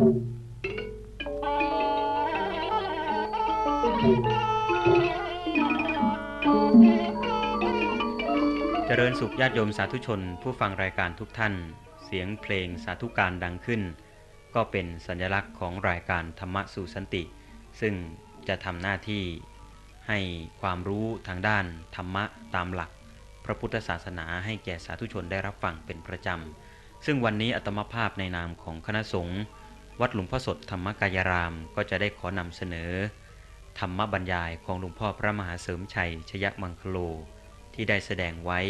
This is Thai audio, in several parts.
เจริญสุขญาติโยมสาธุชน ผู้ฟังรายการทุกท่าน เสียงเพลงสาธุการดังขึ้น ก็เป็นสัญลักษณ์ของรายการธรรมะสู่สันติ ซึ่งจะทำหน้าที่ให้ความรู้ทางด้านธรรมะตามหลัก พระพุทธศาสนาให้แก่สาธุชนได้รับฟังเป็นประจำ ซึ่งวันนี้อัตมภาพในนามของคณะสงฆ์ วัดหลวงพ่อสดธรรมกายราม ก็จะได้ขอนำเสนอ ธรรมบรรยายของหลวงพ่อพระมหาเสริมชัย ชยมังคโล ที่ได้แสดงไว้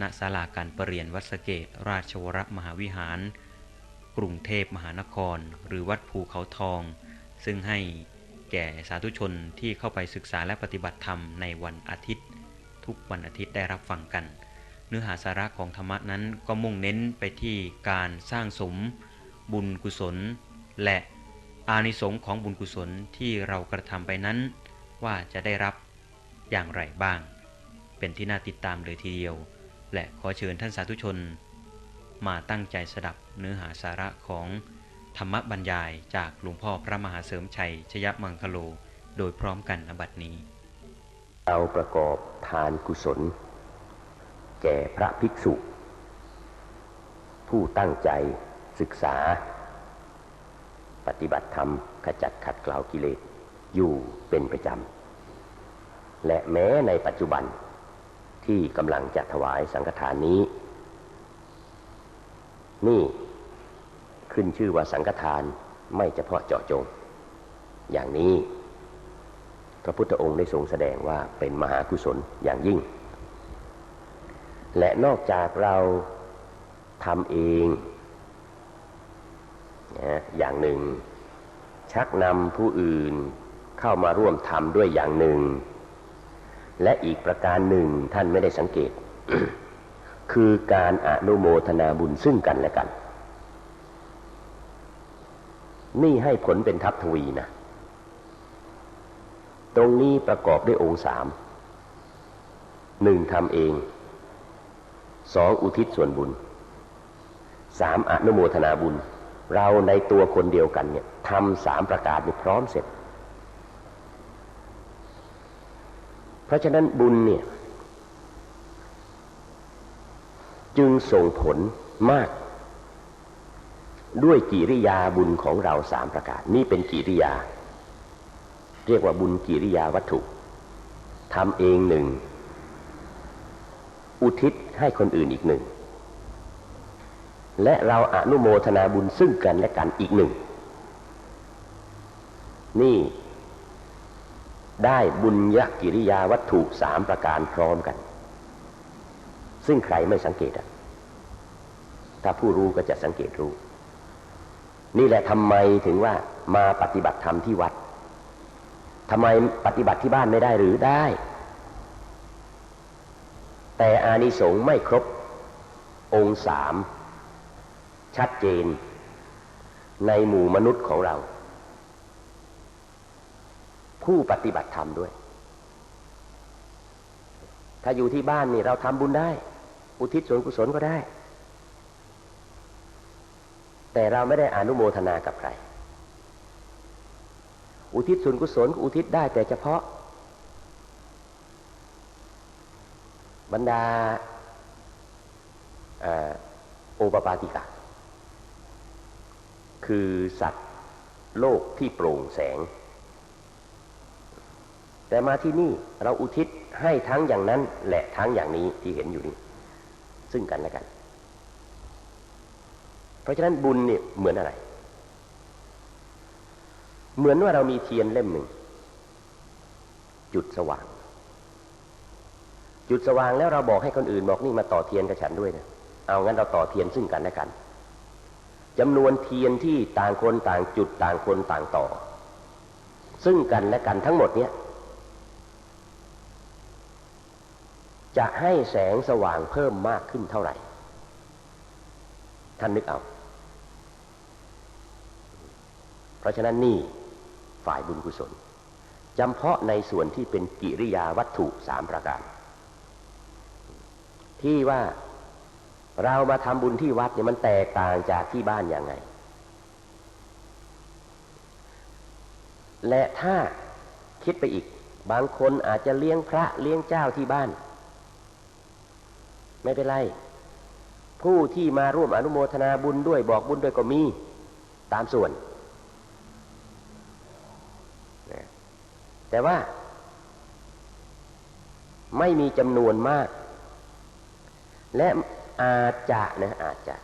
ณศาลาการประเรียนวัดสเกต ราชวรมหาวิหาร กรุงเทพมหานคร หรือวัดภูเขาทอง ซึ่งให้แก่สาธุชนที่เข้าไปศึกษาและปฏิบัติธรรมในวันอาทิตย์ ทุกวันอาทิตย์ได้รับฟังกัน เนื้อหาสาระของธรรมะนั้นก็มุ่งเน้นไปที่การสร้างสม บุญกุศล และอานิสงส์ของบุญกุศลที่เรากระทำไปนั้น ว่าจะได้รับอย่างไรบ้าง เป็นที่น่าติดตามเลยทีเดียว และขอเชิญท่านสาธุชน มาตั้งใจสดับเนื้อหาสาระของธรรมบรรยายจากหลวงพ่อพระมหาเสริมชัย ชยมังคโล โดยพร้อมกันนบัดนี้ เราประกอบทานกุศล แก่พระภิกษุ ผู้ตั้งใจศึกษา ปฏิบัติธรรมขจัดขัดเกลากิเลสอยู่เป็นประจำ และแม้ในปัจจุบันที่กำลังจะถวายสังฆทานนี้ นี่ขึ้นชื่อว่าสังฆทานไม่เฉพาะเจาะจง อย่างนี้ พระพุทธองค์ได้ทรงแสดงว่าเป็นมหากุศลอย่างยิ่ง และนอกจากเราทำเอง นะอย่างหนึ่ง ชักนำผู้อื่นเข้ามาร่วมทำด้วยอย่างหนึ่ง และอีกประการหนึ่งท่านไม่ได้สังเกต คือการอนุโมทนาบุญซึ่งกันและกัน นี่ให้ผลเป็นทัพทวีนะ ตรงนี้ประกอบด้วยองค์สามหนึ่งทำเองสองอุทิศส่วนบุญสามอนุโมทนาบุญ เราในตัวคนเดียวกันเนี่ยทำสามประการนี่พร้อมเสร็จ เพราะฉะนั้นบุญเนี่ย จึงส่งผลมาก ด้วยกิริยาบุญของเราสามประการ นี่เป็นกิริยา เรียกว่าบุญกิริยาวัตถุทำเองหนึ่ง อุทิศให้คนอื่นอีกหนึ่ง และเราอนุโมทนาบุญซึ่งกันและกันอีกหนึ่ง นี่ได้บุญยกิริยาวัตถุสามประการพร้อมกัน ซึ่งใครไม่สังเกตอะถ้าผู้รู้ก็จะสังเกตรู้ นี่แหละทำไมถึงว่ามาปฏิบัติธรรมที่วัดทำไมปฏิบัติที่บ้านไม่ได้หรือได้ แต่อานิสงส์ไม่ครบองค์สาม ชัดเจนในหมู่มนุษย์ของเรา ผู้ปฏิบัติธรรมด้วย ถ้าอยู่ที่บ้านนี่เราทำบุญได้ อุทิศส่วนกุศลก็ได้ แต่เราไม่ได้อนุโมทนากับใคร อุทิศส่วนกุศลอุทิศได้แต่เฉพาะ บรรดาโอปปาติกะ คือสัตว์โลกที่โปร่งแสง แต่มาที่นี่เราอุทิศให้ทั้งอย่างนั้นและทั้งอย่างนี้ที่เห็นอยู่นี้ซึ่งกันและกัน เพราะฉะนั้นบุญเนี่ยเหมือนอะไร เหมือนว่าเรามีเทียนเล่มหนึ่ง จุดสว่าง จุดสว่างแล้วเราบอกให้คนอื่นบอกนี่มาต่อเทียนกับฉันด้วยนะเอางั้นเราต่อเทียนซึ่งกันและกัน จำนวนเทียนที่ต่างคนต่างจุดต่างคนต่างต่อ ซึ่งกันและกันทั้งหมดเนี้ยจะให้แสงสว่างเพิ่มมากขึ้นเท่าไหร่ ท่านนึกเอา เพราะฉะนั้นนี่ฝ่ายบุญกุศลจำเพาะในส่วนที่เป็นกิริยาวัตถุสามประการ ที่ว่า เรามาทำบุญที่วัดเนี่ยมันแตกต่างจากที่บ้านยังไง และถ้าคิดไปอีก บางคนอาจจะเลี้ยงพระเลี้ยงเจ้าที่บ้าน ไม่เป็นไร ผู้ที่มาร่วมอนุโมทนาบุญด้วยบอกบุญด้วยก็มีตามส่วน แต่ว่าไม่มีจำนวนมาก และ อาจจะนะอาจจะ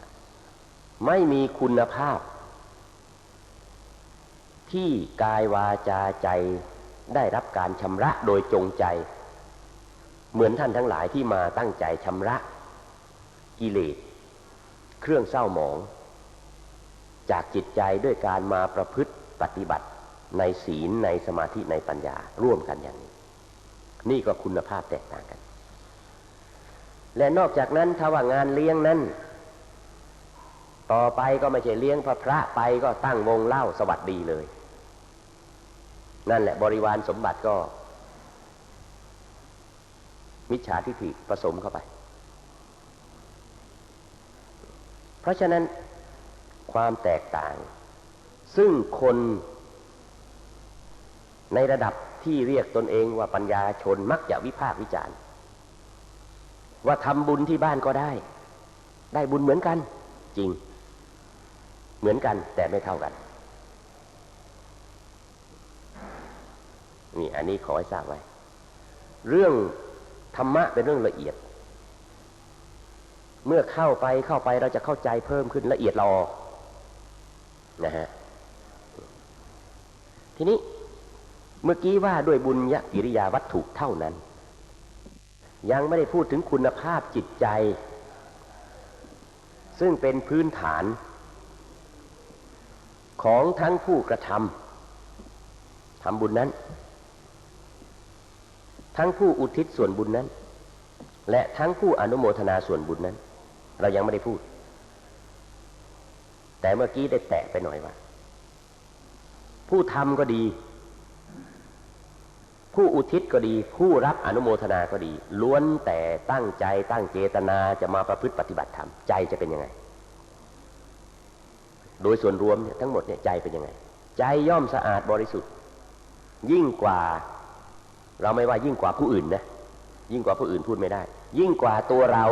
ไม่มีคุณภาพ ที่กายวาจาใจได้รับการชำระโดยจงใจ เหมือนท่านทั้งหลายที่มาตั้งใจชำระกิเลสเครื่องเศร้าหมอง จากจิตใจด้วยการมาประพฤติปฏิบัติในศีลในสมาธิในปัญญาร่วมกันอย่างนี้ นี่ก็คุณภาพแตกต่างกัน และนอกจากนั้นถ้าว่างานเลี้ยงนั้น ต่อไปก็ไม่ใช่เลี้ยงพระพระไปก็ตั้งวงเล่าสวัสดีเลย นั่นแหละบริวารสมบัติก็ มิจฉาทิฏฐิผสมเข้าไป เพราะฉะนั้นความแตกต่าง ซึ่งคนในระดับที่เรียกตนเองว่าปัญญาชนมักจะวิพากษ์วิจารณ์ ว่าทำบุญที่บ้านก็ได้ ได้บุญเหมือนกัน จริง เหมือนกันแต่ไม่เท่ากันนี่อันนี้ขอให้ทราบไว้ เรื่องธรรมะเป็นเรื่องละเอียด เมื่อเข้าไปเข้าไปเราจะเข้าใจเพิ่มขึ้นละเอียดรอนะฮะทีนี้เมื่อกี้ว่าด้วยบุญยกิริยาวัตถุเท่านั้น ยังไม่ได้พูดถึงคุณภาพจิตใจ ซึ่งเป็นพื้นฐาน ของทั้งผู้กระทำทำบุญนั้น ทั้งผู้อุทิศส่วนบุญนั้น และทั้งผู้อนุโมทนาส่วนบุญนั้น เรายังไม่ได้พูด แต่เมื่อกี้ได้แตะไปหน่อยว่า ผู้ทำก็ดี ผู้อุทิศก็ดี ผู้รับอนุโมทนาก็ดี ล้วนแต่ตั้งใจตั้งเจตนาจะมาประพฤติปฏิบัติธรรมใจจะเป็นยังไง โดยส่วนรวมเนี่ยทั้งหมดเนี่ยใจเป็นยังไง ใจย่อมสะอาดบริสุทธิ์ ยิ่งกว่า เราไม่ว่ายิ่งกว่าผู้อื่นนะยิ่งกว่าผู้อื่นพูดไม่ได้ ยิ่งกว่าตัวเรา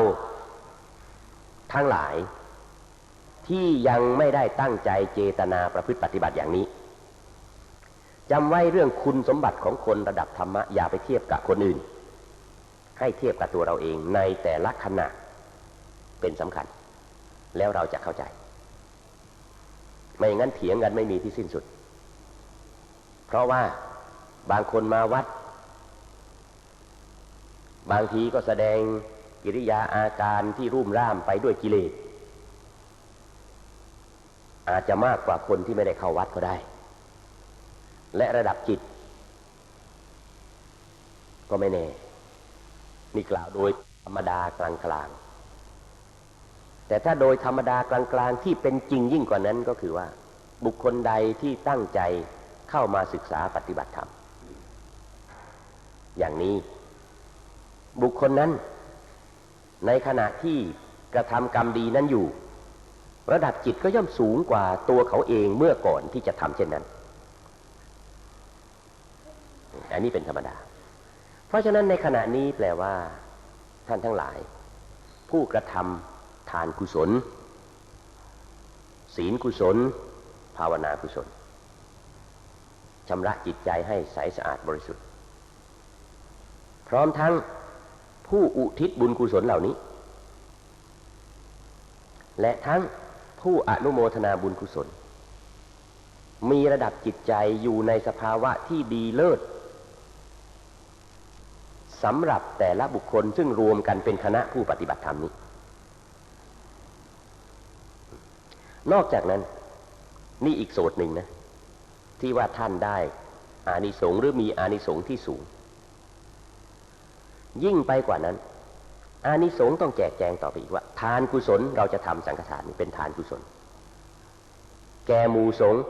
ทั้งหลายที่ยังไม่ได้ตั้งใจเจตนาประพฤติปฏิบัติอย่างนี้ จำไว้เรื่องคุณสมบัติของคนระดับธรรมะอย่าไปเทียบกับคนอื่น ให้เทียบกับตัวเราเองในแต่ละขณะเป็นสำคัญ แล้วเราจะเข้าใจ ไม่อย่างนั้นเถียงกันไม่มีที่สิ้นสุด เพราะว่าบางคนมาวัด บางทีก็แสดงกิริยาอาการที่รุ่มร่ามไปด้วยกิเลสอาจจะมากกว่าคนที่ไม่ได้เข้าวัดก็ได้ และระดับจิต ก็ไม่แน่ นี่กล่าวโดยธรรมดากลางๆ แต่ถ้าโดยธรรมดากลางๆ ที่เป็นจริงยิ่งกว่านั้นก็คือว่า บุคคลใดที่ตั้งใจเข้ามาศึกษาปฏิบัติธรรม อย่างนี้ บุคคลนั้น ในขณะที่กระทำกรรมดีนั้นอยู่ ระดับจิตก็ย่อมสูงกว่าตัวเขาเองเมื่อก่อนที่จะทำเช่นนั้น อันนี้เป็นธรรมดา เพราะฉะนั้นในขณะนี้แปลว่า ท่านทั้งหลาย ผู้กระทำทานกุศล ศีลกุศล ภาวนากุศลชำระจิตใจให้ใสสะอาดบริสุทธิ์ พร้อมทั้งผู้อุทิศบุญกุศลเหล่านี้ และทั้งผู้อนุโมทนาบุญกุศล มีระดับจิตใจอยู่ในสภาวะที่ดีเลิศ สำหรับแต่ละบุคคลซึ่งรวมกันเป็นคณะผู้ปฏิบัติธรรมนี้ นอกจากนั้น นี่อีกโสดหนึ่งนะ ที่ว่าท่านได้ อานิสงส์หรือมีอานิสงส์ที่สูง ยิ่งไปกว่านั้น อานิสงส์ต้องแจกแจงต่อไปอีกว่า ทานกุศลเราจะทำสังฆทานเป็นทานกุศล แกมูสงฆ์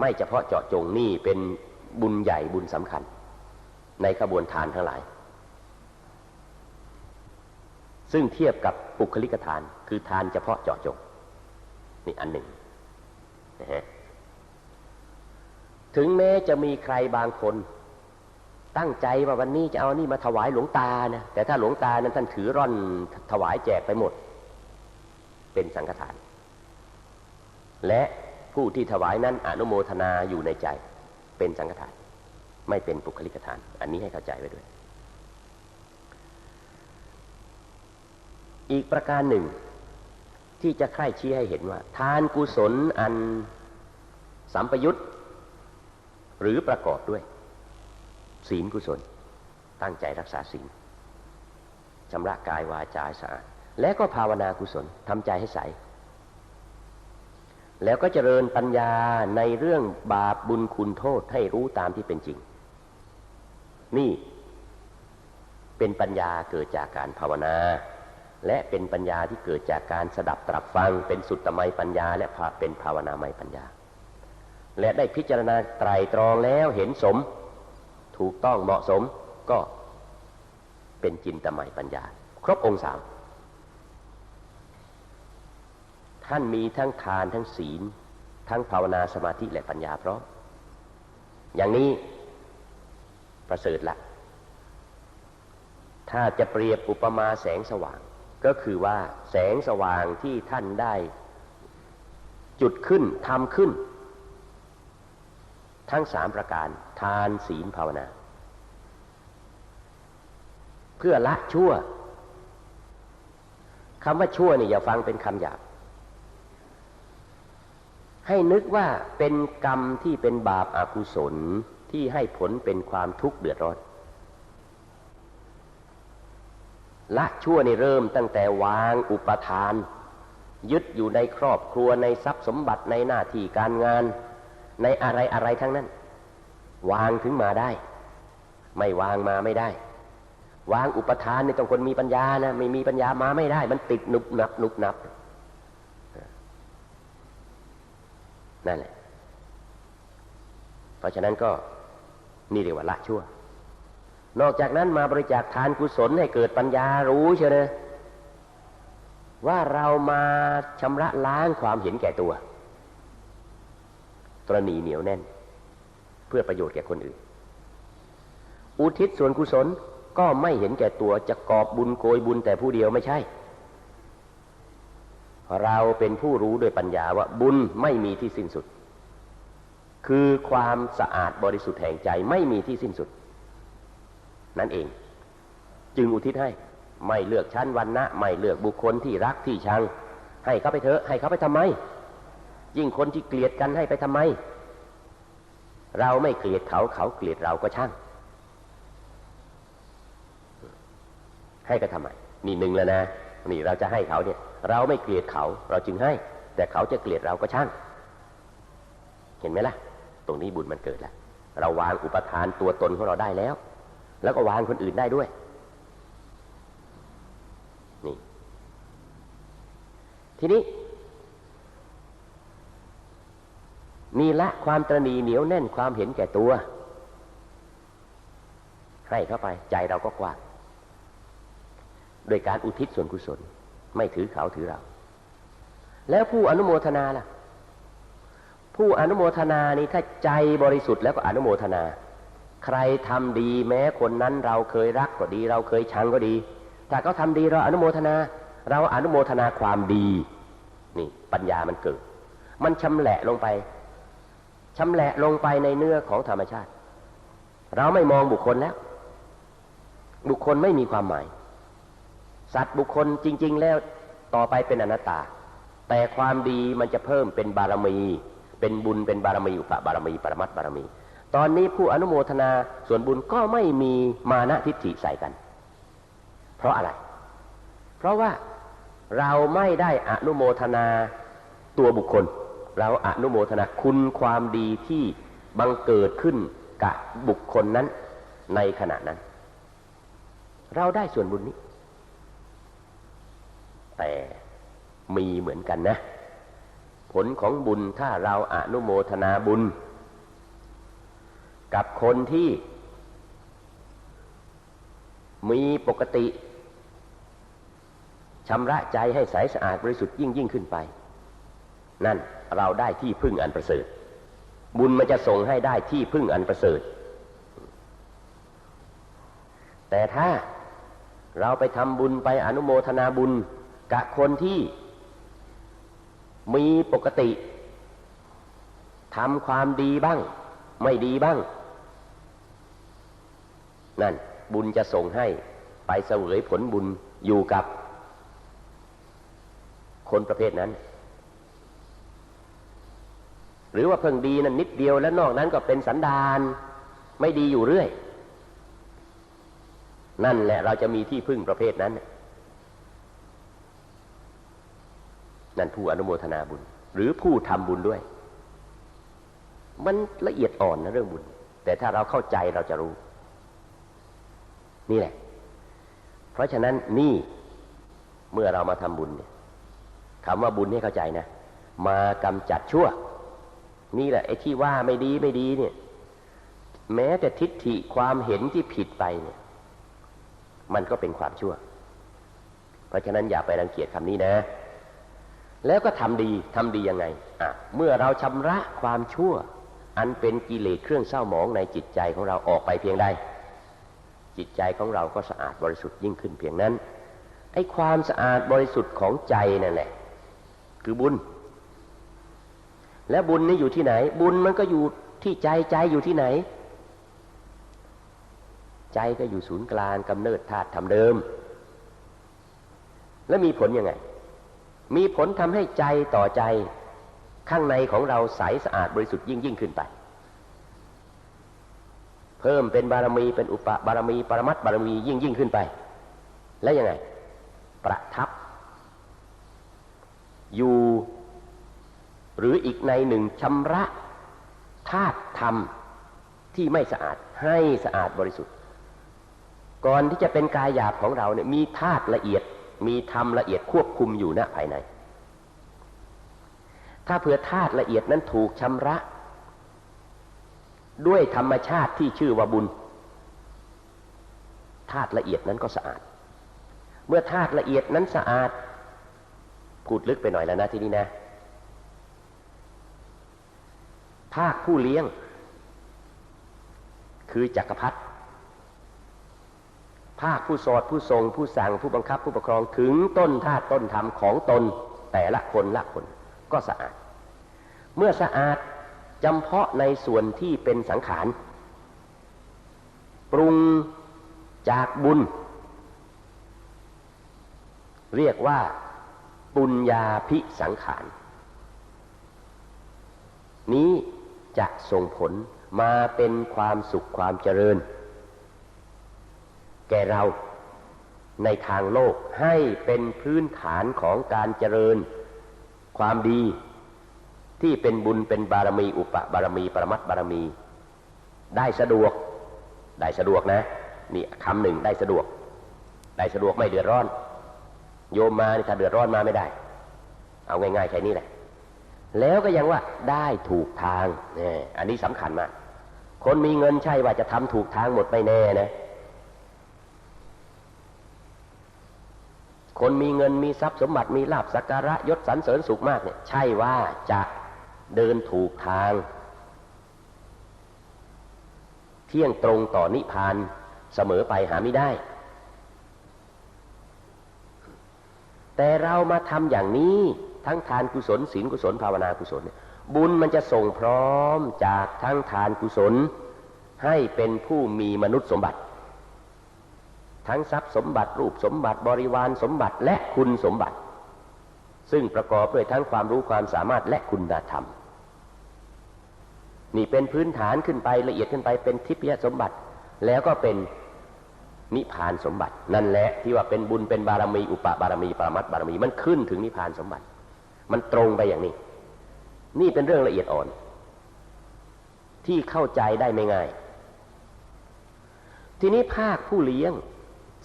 ไม่เฉพาะเจาะจงนี่เป็นบุญใหญ่บุญสำคัญ ในขบวนทานทั้งหลาย ซึ่งเทียบกับปุคลิกทาน คือทานเฉพาะเจาะจง นี่อันหนึ่งนะฮะถึงแม้จะมีใครบางคน ตั้งใจว่าวันนี้จะเอานี่มาถวายหลวงตานะแต่ถ้าหลวงตานั้นท่านถือร่อนถวายแจกไปหมด เป็นสังฆทาน และผู้ที่ถวายนั้นอนุโมทนาอยู่ในใจ เป็นสังฆทาน ไม่เป็นปุคลิกทาน อันนี้ให้เข้าใจไว้ด้วย อีกประการหนึ่ง ที่จะใคร่ชี้ให้เห็นว่า ทานกุศลอันสัมปยุตหรือประกอบด้วย ศีลกุศล ตั้งใจรักษาศีลชำระกายวาจาสะอาดและก็ภาวนากุศลทำใจให้ใส แล้วก็เจริญปัญญาในเรื่องบาปบุญคุณโทษให้รู้ตามที่เป็นจริง นี่เป็นปัญญาเกิดจากการภาวนา และเป็นปัญญาที่เกิดจากการสดับตรับฟัง เป็นสุตตมัยปัญญา และเป็นภาวนามัยปัญญา และได้พิจารณาไตรตรองแล้วเห็นสม ถูกต้องเหมาะสมก็เป็นจินตมัยปัญญา ครบองค์สามท่านมีทั้งทานทั้งศีล ทั้งภาวนาสมาธิและปัญญาพร้อมอย่างนี้ประเสริฐละ ถ้าจะเปรียบอุปมาแสงสว่าง ก็คือว่าแสงสว่างที่ท่านได้ จุดขึ้นทำขึ้น ทั้งสามประการทานศีลภาวนา เพื่อละชั่วคำว่าชั่วนี่อย่าฟังเป็นคำหยาบให้นึกว่าเป็นกรรมที่เป็นบาปอากุศลที่ให้ผลเป็นความทุกข์เดือดร้อน ละชั่วนี่เริ่มตั้งแต่วางอุปทาน ยึดอยู่ในครอบครัวในทรัพย์สมบัติในหน้าที่การงาน ในอะไรอะไรทั้งนั้น วางถึงมาได้ ไม่วางมาไม่ได้ วางอุปทานในต้องคนมีปัญญานะไม่มีปัญญามาไม่ได้ มันติดหนุบหนับหนุบหนับนั่นแหละ เพราะฉะนั้นก็นี่เรียกว่าละชั่ว นอกจากนั้นมาบริจาคทานกุศลให้เกิดปัญญารู้เชียวนะว่าเรามาชำระล้างความเห็นแก่ตัว ตรณีเหนียวแน่น เพื่อประโยชน์แก่คนอื่น อุทิศส่วนกุศลก็ไม่เห็นแก่ตัวจะกอบบุญโกยบุญแต่ผู้เดียวไม่ใช่ เราเป็นผู้รู้ด้วยปัญญาว่าบุญไม่มีที่สิ้นสุด คือความสะอาดบริสุทธิ์แห่งใจไม่มีที่สิ้นสุด นั่นเอง จึงอุทิศให้ ไม่เลือกชั้นวันนะไม่เลือกบุคคลที่รักที่ชัง ให้เขาไปเถอะ ให้เขาไปทำไม ยิ่งคนที่เกลียดกันให้ไปทำไม เราไม่เกลียดเขาเขาเกลียดเราก็ช่าง ให้ก็ทำไมนี่หนึ่งแล้วนะนี่เราจะให้เขาเนี่ย เราไม่เกลียดเขาเราจึงให้ แต่เขาจะเกลียดเราก็ช่าง เห็นไหมล่ะ ตรงนี้บุญมันเกิดแล้วเราวางอุปทานตัวตนของเราได้แล้ว แล้วก็วางคนอื่นได้ด้วยนี่ทีนี้นี่ละความตรณีเหนียวแน่นความเห็นแก่ตัว ให้เข้าไปใจเราก็กว้างโดยการอุทิศส่วนกุศล ไม่ถือเขาถือเรา แล้วผู้อนุโมทนาล่ะ ผู้อนุโมทนานี่ถ้าใจบริสุทธิ์แล้วก็อนุโมทนา ใครทำดีแม้คนนั้นเราเคยรักก็ดี เราเคยชังก็ดี ถ้าเขาทาดีเราอนุโมทนา เราอนุโมทนาความดี นี่ปัญญามันเกิด มันชำแหละลงไปชำแหละลงไปในเนื้อของธรรมชาติ เราไม่มองบุคคลแล้ว บุคคลไม่มีความหมาย สัตว์บุคคลจริง ๆ แล้วต่อไปเป็นอนัตตา แต่ความดีมันจะเพิ่มเป็นบารมี เป็นบุญเป็นบารมีอุปบารมี ปรมัตบารมี ตอนนี้ผู้อนุโมทนาส่วนบุญก็ไม่มีมานะทิฏฐิใส่กัน เพราะอะไร เพราะว่าเราไม่ได้อนุโมทนาตัวบุคคล เราอนุโมทนาคุณความดีที่บังเกิดขึ้นกับบุคคลนั้นในขณะนั้น เราได้ส่วนบุญนี้ แต่มีเหมือนกันนะ ผลของบุญถ้าเราอนุโมทนาบุญ กับคนที่ มีปกติชำระใจให้ใสสะอาดบริสุทธิ์ยิ่งยิ่งขึ้นไป นั่นเราได้ที่พึ่งอันประเสริฐ บุญมันจะส่งให้ได้ที่พึ่งอันประเสริฐ แต่ถ้าเราไปทำบุญไปอนุโมทนาบุญกับคนที่มีปกติทำความดีบ้าง ไม่ดีบ้าง นั่น บุญจะส่งให้ไปเสวยผลบุญอยู่กับ คนประเภทนั้น หรือว่าเพิ่งดีนั้นนิดเดียวแล้วนอกนั้นก็เป็นสันดาน ไม่ดีอยู่เรื่อย นั่นแหละเราจะมีที่พึ่งประเภทนั้น นั่นผู้อนุโมทนาบุญ หรือผู้ทำบุญด้วย มันละเอียดอ่อนนะเรื่องบุญ แต่ถ้าเราเข้าใจเราจะรู้ นี่แหละ เพราะฉะนั้นนี่เมื่อเรามาทำบุญเนี่ยคำว่าบุญให้เข้าใจนะ มากำจัดชั่ว นี่แหละไอ้ที่ว่าไม่ดีไม่ดีเนี่ย แม้แต่ทิฏฐิความเห็นที่ผิดไปเนี่ย มันก็เป็นความชั่ว เพราะฉะนั้นอย่าไปรังเกียจคำนี้นะแล้วก็ทำดีทำดียังไงอะเมื่อเราชำระความชั่ว อันเป็นกิเลสเครื่องเศร้าหมองในจิตใจของเราออกไปเพียงใดจิตใจของเราก็สะอาดบริสุทธิ์ยิ่งขึ้นเพียงนั้นไอ้ความสะอาดบริสุทธิ์ของใจนั่นแหละ คือบุญ และบุญนี่อยู่ที่ไหน บุญมันก็อยู่ที่ใจใจอยู่ที่ไหน ใจก็อยู่ศูนย์กลางกำเนิดธาตุทำเดิม แล้วมีผลยังไง มีผลทำให้ใจต่อใจ ข้างในของเราใสสะอาดบริสุทธิ์ยิ่งยิ่งขึ้นไป เพิ่มเป็นบารมีเป็นอุปบารมีปรมัตบารมียิ่งยิ่งขึ้นไป แล้วยังไง ประทับ อยู่หรืออีกในหนึ่งชำระธาตุธรรมที่ไม่สะอาดให้สะอาดบริสุทธิ์ ก่อนที่จะเป็นกายหยาบของเราเนี่ยมีธาตุละเอียดมีธรรมละเอียดควบคุมอยู่ณภายใน ถ้าเผื่อธาตุละเอียดนั้นถูกชำระ ด้วยธรรมชาติที่ชื่อว่าบุญธาตุละเอียดนั้นก็สะอาด เมื่อธาตุละเอียดนั้นสะอาดพูดลึกไปหน่อยแล้วนะที่นี้นะ ภาคผู้เลี้ยง คือจักรพรรดิภาคผู้สอดผู้ทรง ผู้สั่งผู้บังคับผู้ปกครองถึงต้นธาตุต้นธรรมของตนแต่ละคนละคน ก็สะอาด เมื่อสะอาดจำเพาะในส่วนที่เป็นสังขาร ปรุงจากบุญ เรียกว่าปุญญาพิสังขาร นี้จะส่งผลมาเป็นความสุขความเจริญ แก่เราในทางโลกให้เป็นพื้นฐานของการเจริญ ความดีที่เป็นบุญเป็นบารมีอุปบารมีปรมัตบารมี ได้สะดวก ได้สะดวกนะ นี่คำหนึ่งได้สะดวก ได้สะดวกไม่เดือดร้อน โยมมาถ้าเดือดร้อนมาไม่ได้ เอาง่ายๆแค่นี้แหละ แล้วก็ยังว่าได้ถูกทางเนี่ยอันนี้สำคัญมากคนมีเงินใช่ว่าจะทำถูกทางหมดไม่แน่นะ คนมีเงินมีทรัพย์สมบัติมีลาบสักการะยศสรรเสริญสุขมากเนี่ยใช่ว่าจะเดินถูกทาง เที่ยงตรงต่อนิพพานเสมอไปหาไม่ได้ แต่เรามาทำอย่างนี้ทั้งทานกุศลศีลกุศลภาวนากุศล บุญมันจะส่งพร้อมจากทั้งทานกุศล ให้เป็นผู้มีมนุษย์สมบัติ ทั้งทรัพย์สมบัติรูปสมบัติบริวารสมบัติและคุณสมบัติ ซึ่งประกอบด้วยทั้งความรู้ความสามารถและคุณธรรม นี่เป็นพื้นฐานขึ้นไปละเอียดขึ้นไปเป็นทิพยสมบัติ แล้วก็เป็นนิพพานสมบัติ นั่นแหละที่ว่าเป็นบุญเป็นบารมีอุปบารมีปรมัตบารมีมันขึ้นถึงนิพพานสมบัติ มันตรงไปอย่างนี้ นี่เป็นเรื่องละเอียดอ่อน ที่เข้าใจได้ไม่ง่าย ทีนี้ภาคผู้เลี้ยง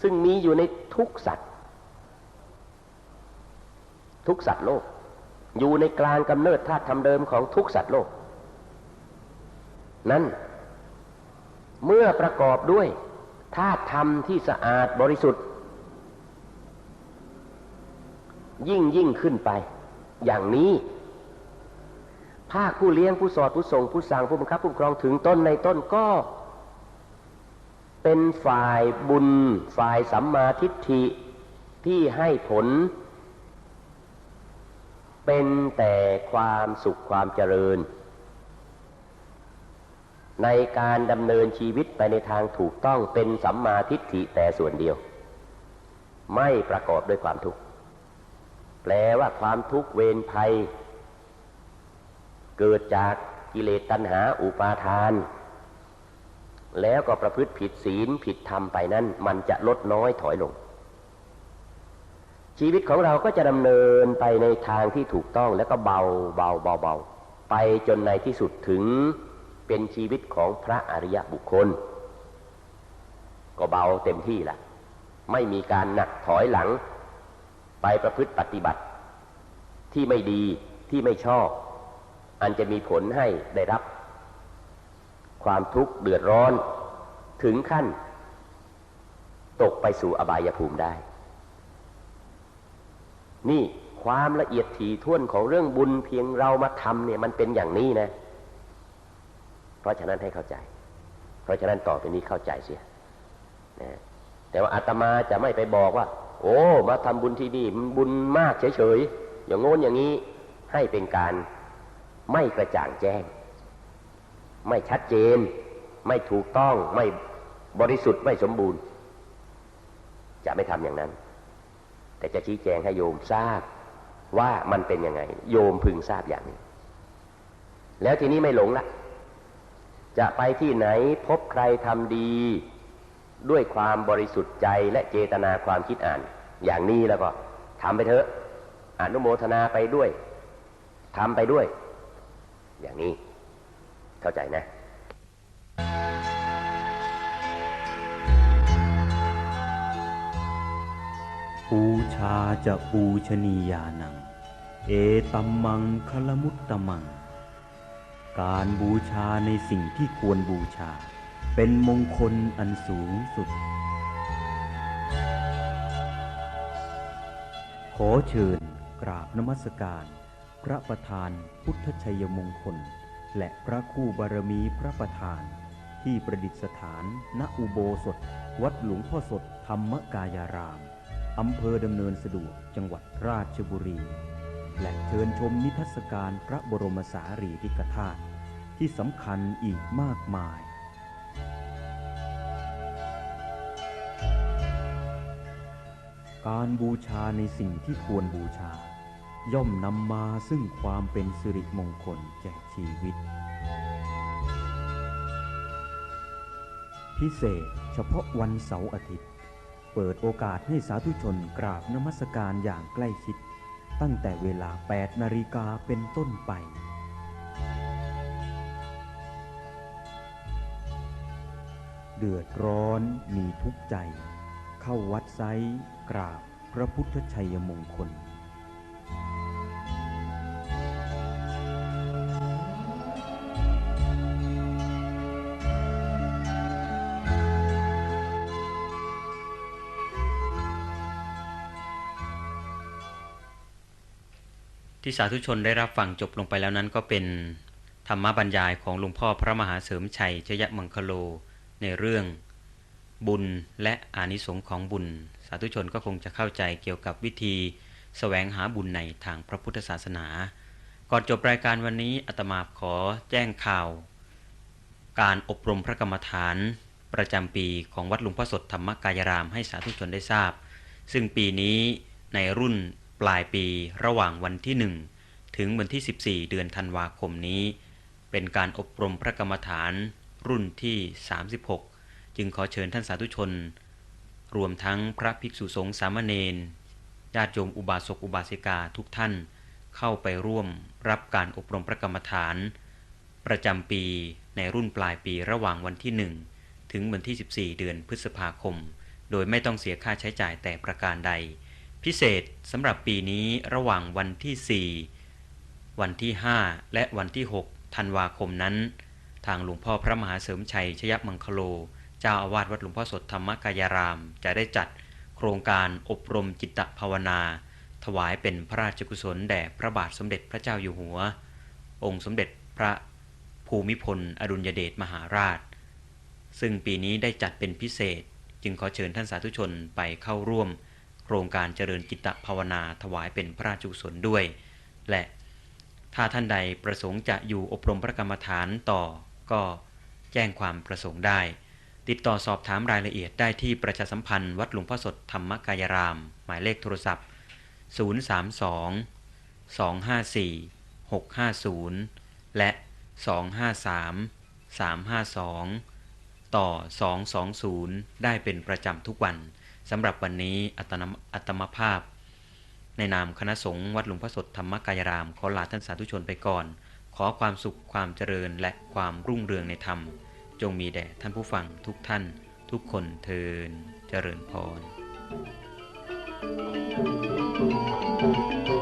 ซึ่งมีอยู่ในทุกสัตว์ ทุกสัตว์โลก อยู่ในกลางกำเนิดธาตุธรรมเดิมของทุกสัตว์โลก นั้นเมื่อประกอบด้วยธาตุธรรมที่สะอาดบริสุทธิ์ ยิ่งยิ่งขึ้นไป อย่างนี้ภาคผู้เลี้ยงผู้สอดผู้ส่งผู้สั่งผู้บังคับผู้ปกครองถึงต้นในต้นก็ เป็นฝ่ายบุญ ฝ่ายสัมมาทิฏฐิที่ให้ผล เป็นแต่ความสุขความเจริญ ในการดำเนินชีวิตไปในทางถูกต้องเป็นสัมมาทิฏฐิแต่ส่วนเดียว ไม่ประกอบด้วยความทุกข์แปลว่าความทุกข์เวรภัย เกิดจากกิเลสตัณหาอุปาทาน แล้วก็ประพฤติผิดศีลผิดธรรมไปนั้น มันจะลดน้อยถอยลง ชีวิตของเราก็จะดำเนินไปในทางที่ถูกต้องแล้วก็เบาเบาเบาเบาไปจนในที่สุดถึงเป็นชีวิตของพระอริยบุคคล ก็เบาเต็มที่ละไม่มีการหนักถอยหลัง ไปประพฤติปฏิบัติ ที่ไม่ดีที่ไม่ชอบ อันจะมีผลให้ได้รับ ความทุกข์เดือดร้อน ถึงขั้น ตกไปสู่อบายภูมิได้ นี่ความละเอียดถี่ถ้วนของเรื่องบุญเพียงเรามาทำเนี่ยมันเป็นอย่างนี้นะ เพราะฉะนั้นให้เข้าใจ เพราะฉะนั้นต่อไปนี้เข้าใจเสียนะแต่ว่าอาตมาจะไม่ไปบอกว่า โอ้ มาทำบุญที่นี่มันบุญมากเฉยๆอย่างโน้นอย่างนี้ให้เป็นการไม่กระจ่างแจ้ง ไม่ชัดเจน ไม่ถูกต้องไม่บริสุทธิ์ไม่สมบูรณ์ จะไม่ทำอย่างนั้น แต่จะชี้แจงให้โยมทราบว่ามันเป็นยังไง โยมพึงทราบอย่างนี้ แล้วทีนี้ไม่หลงละจะไปที่ไหนพบใครทำดี ด้วยความบริสุทธิ์ใจและเจตนาความคิดอ่าน อย่างนี้แล้วก็ทำไปเถอะอนุโมทนาไปด้วยทำไปด้วย อย่างนี้ เข้าใจนะปูชาจะปูชนียานัง เอตัมมังคลมุตตมัง การบูชาในสิ่งที่ควรบูชา เป็นมงคลอันสูงสุด ขอเชิญกราบนมัสการ พระประธานพุทธชัยมงคล และพระคู่บารมีพระประธาน ที่ประดิษฐาน ณอุโบสถ วัดหลวงพ่อสดธรรมกายาราม อำเภอดำเนินสะดวกจังหวัดราชบุรี และเชิญชมนิทรรศการพระบรมสารีริกธาตุที่สำคัญอีกมากมาย การบูชาในสิ่งที่ควรบูชา ย่อมนำมาซึ่งความเป็นสิริมงคลแก่ชีวิต พิเศษเฉพาะวันเสาร์อาทิตย์ เปิดโอกาสให้สาธุชนกราบนมัสการอย่างใกล้ชิด ตั้งแต่เวลา 8 นาฬิกาเป็นต้นไป เดือดร้อนมีทุกใจ เข้าวัดไซต์กราบพระพุทธชัยมงคล ที่สาธุชนได้รับฟังจบลงไปแล้วนั้นก็เป็น ธรรมบรรยายของหลวงพ่อพระมหาเสริมชัยชยมังคโล ในเรื่อง บุญและอานิสงส์ของบุญ สาธุชนก็คงจะเข้าใจเกี่ยวกับวิธีสแสวงหาบุญในทางพระพุทธศาสนา ก่อนจบรายการวันนี้อาตมาขอแจ้งข่าว การอบรมพระกรรมฐาน ประจำปีของวัดหลวงพ่อสดธรรมกายรามให้สาธุชนได้ทราบ ซึ่งปีนี้ในรุ่น ปลายปีระหว่างวันที่ 1 ถึงวันที่ 14 เดือนธันวาคมนี้ เป็นการอบรมพระกรรมฐานรุ่นที่ 36 จึงขอเชิญท่านสาธุชน รวมทั้งพระภิกษุสงฆ์สามเณรญาติโยมอุบาสกอุบาสิกาทุกท่านเข้าไปร่วมรับการอบรมพระกรรมฐาน ประจำปีในรุ่นปลายปีระหว่างวันที่ 1 ถึงวันที่ 14 เดือนพฤษภาคม โดยไม่ต้องเสียค่าใช้จ่ายแต่ประการใด พิเศษสำหรับปีนี้ระหว่างวันที่ 4 วันที่ 5 และวันที่ 6 ธันวาคมนั้น ทางหลวงพ่อพระมหาเสริมชัยชยมังคโล เจ้าอาวาสวัดหลวงพ่อสดธรรมกายาราม จะได้จัดโครงการอบรมจิตภาวนา ถวายเป็นพระราชกุศลแด่พระบาทสมเด็จพระเจ้าอยู่หัว องค์สมเด็จพระภูมิพล อดุลยเดชมหาราช ซึ่งปีนี้ได้จัดเป็นพิเศษ จึงขอเชิญท่านสาธุชนไปเข้าร่วม โครงการเจริญจิตภาวนาถวายเป็นพระราชกุศลด้วย และถ้าท่านใดประสงค์จะอยู่อบรมพระกรรมฐานต่อก็แจ้งความประสงค์ได้ ติดต่อสอบถามรายละเอียดได้ที่ประชาสัมพันธ์วัดหลวงพ่อสดธรรมกายราม หมายเลขโทรศัพท์ 032 254 650 และ 253 352 ต่อ 220 ได้เป็นประจำทุกวัน สำหรับวันนี้อัตนมอัตมภาพ ในนามคณะสงฆ์วัดหลวงพ่อสดธรรมกายราม ขอลาท่านสาธุชนไปก่อน ขอความสุขความเจริญและความรุ่งเรืองในธรรม จงมีแด่ท่านผู้ฟังทุกท่าน ทุกคนเทินเจริญพร Thank